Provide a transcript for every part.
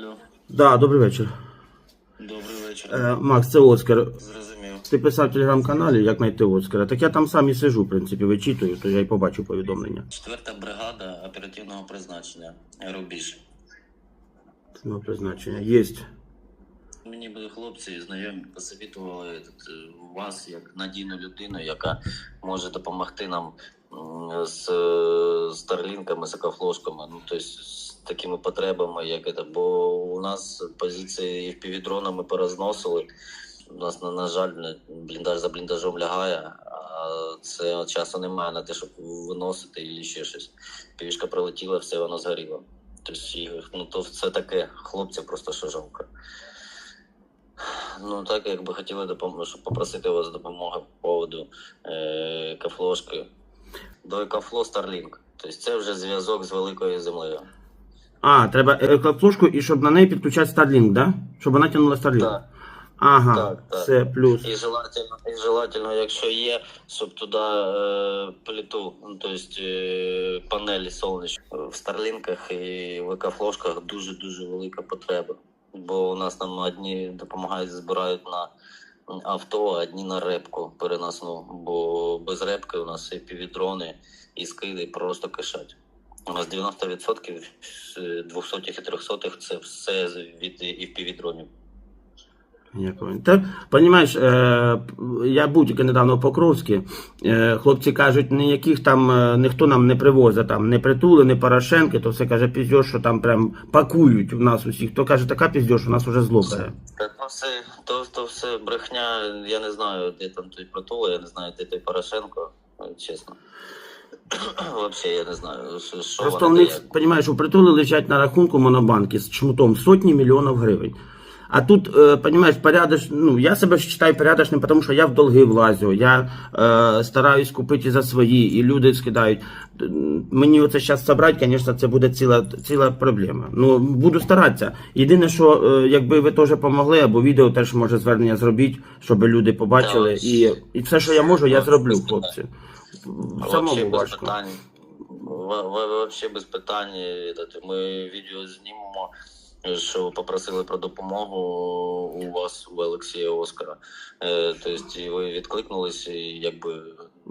Алло, Да, добрий вечір. добрий вечір. Е, Макс, це Оскар. Зрозумів. Ти писав в телеграм-каналі, як знайти Оскара. Так я там сам і сижу, в принципі, вичитую, то я й побачив повідомлення. Четверта бригада оперативного призначення. Рубіж. Ну, призначення. Єсть. Мені були хлопці знайомі посовітували е, вас як надійну людину, яка може допомогти нам м, з е, старлінками, з акафлошками, ну тобто з такими потребами, як це. Бо у нас позиції в півдронами порозносили. У нас, на, на жаль, бліндаж за бліндажом лягає, а це часу немає на те, щоб виносити і ще щось. Півішка прилетіла, все воно згоріло. Тобто, ну, то це таке, хлопців просто що жалко. Ну так, якби хотіли допом... щоб попросити вас допомоги по поводу е... кафлошки. До Екафло Starlink. Тобто це вже зв'язок з великою землею. А, треба електрofлошку і щоб на неї підключати Starlink, да? Щоб вона тягнула Starlink. Так. Ага, Так, так. все, плюс. І желательно, і желательно, якщо є, щоб туди е, плиту, ну, тобто е, панелі сонячні. В Старлінках і в екафлошках дуже-дуже велика потреба. Бо у нас там одні допомагають, збирають на авто, а одні на репку переносну. Бо без репки у нас і півдрони, і скиди просто кишать. У нас 90% з 200 і 300 це все від і півдронів. Я. Понімаєш, е, я був тільки недавно в Покровській. Е, хлопці кажуть, ніяких там е, ніхто нам не привозить, там не притули, не Порошенки, то все каже, піздєш, що там прям пакують в нас усіх. То каже, така піздєш, у нас уже зло бере. То все, то, то все брехня. Я не знаю, де там той Притула, я не знаю, де той Порошенко, чесно. Взагалі, я не знаю, що, Просто в вони них, дають. понімаєш, у притули лежать на рахунку монобанки з чмутом сотні мільйонів гривень. А тут, е, понімаєш, порядоч, ну, я себе вважаю порядочним, тому що я в долги влазю, я е, стараюсь купити за свої, і люди скидають. Мені оце зараз зібрати, звісно, це буде ціла, ціла проблема. Ну, буду старатися. Єдине, що е, якби ви теж допомогли, або відео теж може звернення зробіть, щоб люди побачили. Так. І, і все, що я можу, я зроблю, хлопці. Самому без важко. питань. Вообще без питань. Ми відео знімемо, що попросили про допомогу у вас, у Олексія Оскара. Е, Тобто ви відкликнулись, і якби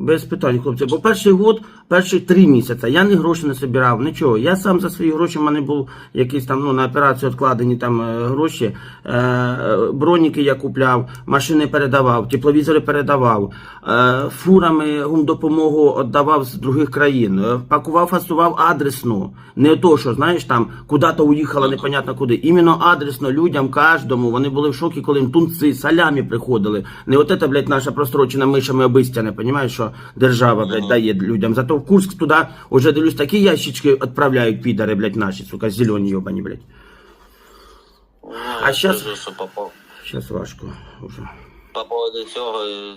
Без питань, хлопці. Бо перший год, перші три місяці я ні гроші не збирав, нічого. Я сам за свої гроші, в мене був якийсь там ну, на операцію відкладені там е, гроші. Е, броніки я купляв, машини передавав, тепловізори передавав, е, фурами гумдопомогу віддавав з других країн, е, пакував, фасував адресно. Не то, що знаєш, там куди-то уїхала, непонятно куди. Іменно адресно людям, кожному. Вони були в шокі, коли їм тунці, салямі приходили. Не от це, блядь, наша прострочена мишами обистяне, понімаєш, що держава, блядь, дає людям. Зато в Курск туди уже дивлюсь, такі ящички відправляють підари, блядь, наші, сука, зелені йобані, блядь. А щас- по, по, важко уже. по поводу цього е,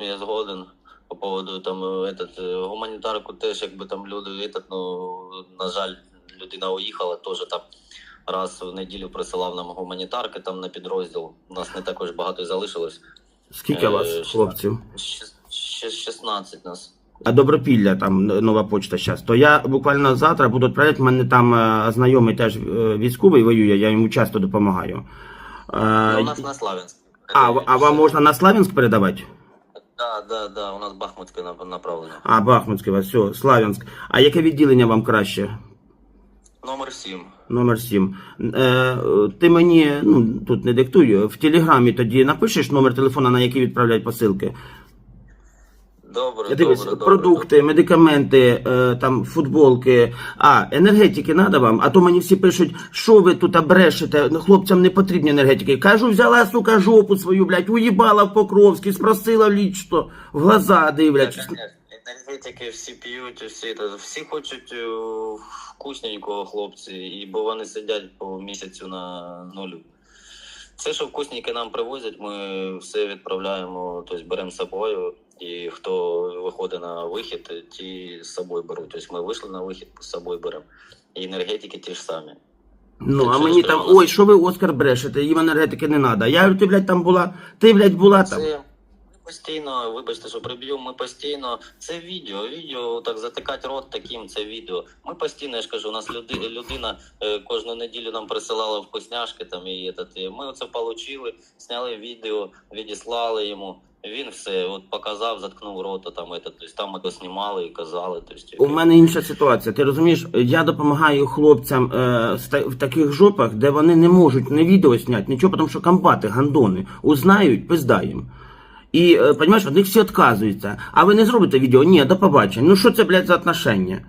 я згоден. По поводу там е, этот, е, гуманітарку теж, якби там люди, этот, ну, на жаль, людина уїхала, теж там раз в неділю присилав нам гуманітарки там на підрозділ. У нас не також багато залишилось. Скільки Е, вас, хлопців? Щас- щас 16 нас. А Добропілля, там нова почта зараз. То я буквально завтра буду відправляти. мене там е, знайомий теж е, військовий воює, я йому часто допомагаю. Е, Ну, у нас на Славянськ. а, а вам можна на Славянськ передавати? Да, да, да, у нас Бахмутське нап- направлення. А, Бахмутське, все, Славянськ. А яке відділення вам краще? Номер 7. Номер 7. Е, ти мені ну, тут не диктуй, в телеграмі тоді напишеш номер телефона, на який відправляють посилки. Добре, Дивись, добре, добре. продукти, медикаменти, е, там, футболки. А, енергетики надо вам? А то мені всі пишуть, що ви тут брешете, ну, хлопцям не потрібні енергетики. Кажу, взяла, сука, жопу свою, блядь, уїбала в Покровський, спросила лічно, в глаза Так, дивлячись. Енергетики всі п'ють, всі, всі хочуть е, вкусненького хлопці, і бо вони сидять по місяцю на нулю. Все, що вкусненьке нам привозять, ми все відправляємо, тобто беремо з собою. І хто виходить на вихід, ті з собою беруть. Тобто ми вийшли на вихід, з собою беремо. І енергетики ті ж самі. Ну, а мені там, ой, що ви Оскар брешете, їм енергетики не треба. Я говорю, ти, блядь, там була, ти, блядь, була там. Це постійно, вибачте, що приб'ю, ми постійно. Це відео, відео так затикати рот таким, це відео. Ми постійно, я ж кажу, у нас люди, людина е, кожну неділю нам присилала вкусняшки там і і ми це отримали, зняли відео, відіслали йому. Він все от показав, заткнув рота там, это, тобто там ми то знімали і казали. Тобто, У мене інша ситуація. Ти розумієш, я допомагаю хлопцям е, з та- в таких жопах, де вони не можуть не відео зняти, нічого, тому що комбати, гандони, узнають, пизда їм. І, е, розумієш, від них всі відказуються. А ви не зробите відео? Ні, до побачення. Ну що це, блядь, за отношення?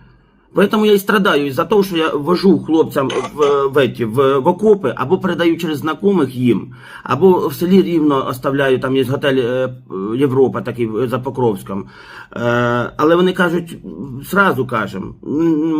Поэтому я і страдаю із-за того, що я вожу хлопцям в, в, эти, в, в окопи, або передаю через знайомих їм, або в селі рівно оставляю, там є готель е, Європа, такий за Покровськом. Е, але вони кажуть, сразу кажемо,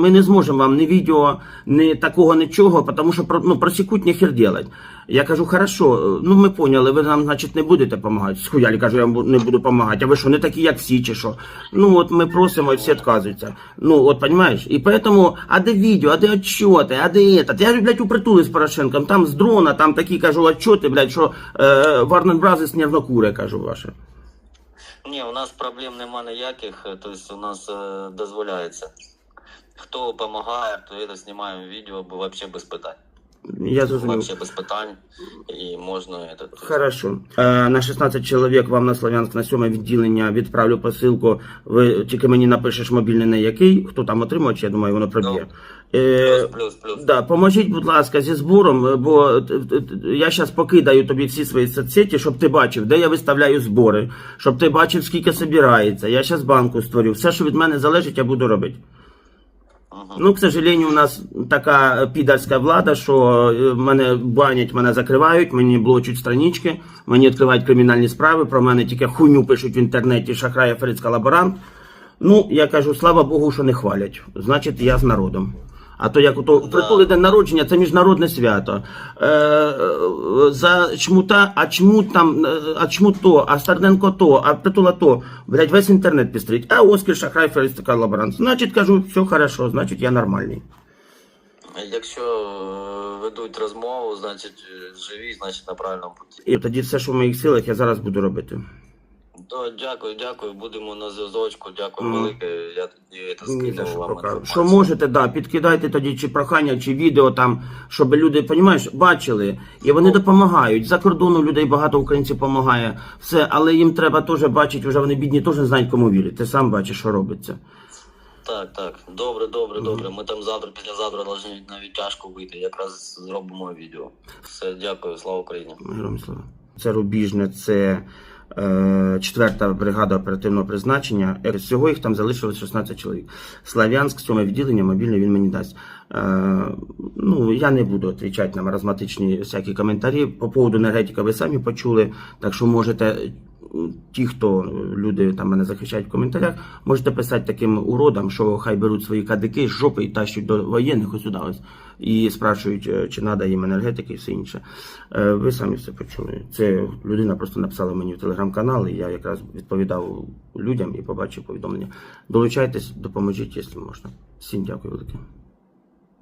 ми не зможемо вам ні відео, ні такого нічого, тому що ну, просікуть нехер делать. Я кажу, хорошо, ну ми поняли, ви нам, значить, не будете допомагати. Схуялі, кажу, я вам не буду допомагати. А ви що, не такі, як всі, чи що? Ну от ми просимо, і всі відказуються. Ну, от понимаєш? І поэтому, а де відео, а де отчоти, а де этот? Я, блядь, у притулі з Порошенком, там з дрона, там такі, кажу, отчоти, блядь, що е, Warner Bros. нервнокуре, кажу, ваше. Ні, у нас проблем нема ніяких, е, тобто у нас е, дозволяється. Хто допомагає, то це знімаємо відео, бо взагалі без питань. Я зрозумів. Вообще без питань. І можна этот, Хорошо. Е, на 16 чоловік вам на Слов'янськ на 7 відділення відправлю посилку. Ви тільки мені напишеш мобільний на який, хто там отримувач, я думаю, воно проб'є. Е, плюс, плюс, плюс. Да, поможіть, будь ласка, зі збором, е, бо е, е, я зараз покидаю тобі всі свої соцсеті, щоб ти бачив, де я виставляю збори, щоб ти бачив, скільки собирається. Я зараз банку створю. Все, що від мене залежить, я буду робити. Ну, к сожалению, у нас така підарська влада, що е, мене банять, мене закривають, мені блочуть странички, мені відкривають кримінальні справи, про мене тільки хуйню пишуть в інтернеті, шахрай, аферист, колаборант. Ну, я кажу, слава Богу, що не хвалять. Значить, я з народом. А то як ото Да. притули день народження, це міжнародне свято. Е, е, за чмута, а чмут там, е, а чмут то, а Стерненко то, а притула то. Блять, весь інтернет пістрить. А Оскар Шахрай, аферист, колаборант. Значить, кажу, все хорошо, значить я нормальний. Якщо е, ведуть розмову, значить живі, значить на правильному путі. І тоді все, що в моїх силах, я зараз буду робити. То дякую, дякую. Будемо на зв'язочку. Дякую Мгм. велике. Я скину що вам. інформацію. Що можете, да, підкидайте тоді чи прохання, чи відео там, щоб люди, понімаєш, бачили. І вони допомагають. За кордону людей багато українців допомагає. Все, але їм треба теж бачити, вже вони бідні теж не знають, кому вірити. Ти сам бачиш, що робиться. Так, так. Добре, добре, добре. Ми там завтра, післязавтра повинні навіть тяжко вийти. Якраз зробимо відео. Все, дякую, слава Україні. Героям слава. Це Рубіжне, це е, четверта бригада оперативного призначення. Е, Всього їх там залишилось 16 чоловік. Слав'янськ, 7 відділення, мобільне він мені дасть. Е, ну, я не буду відповідати на маразматичні всякі коментарі. По поводу енергетика ви самі почули. Так що можете. Ті, хто люди там мене захищають в коментарях, можете писати таким уродам, що хай беруть свої кадики з жопи і тащуть до воєнних ось ось, і спрашують, е, чи треба їм енергетики і все інше. Е, Ви самі все почули. Це людина просто написала мені в телеграм-канал, і я якраз відповідав людям і побачив повідомлення. Долучайтесь, допоможіть, якщо можна. Всім дякую велике.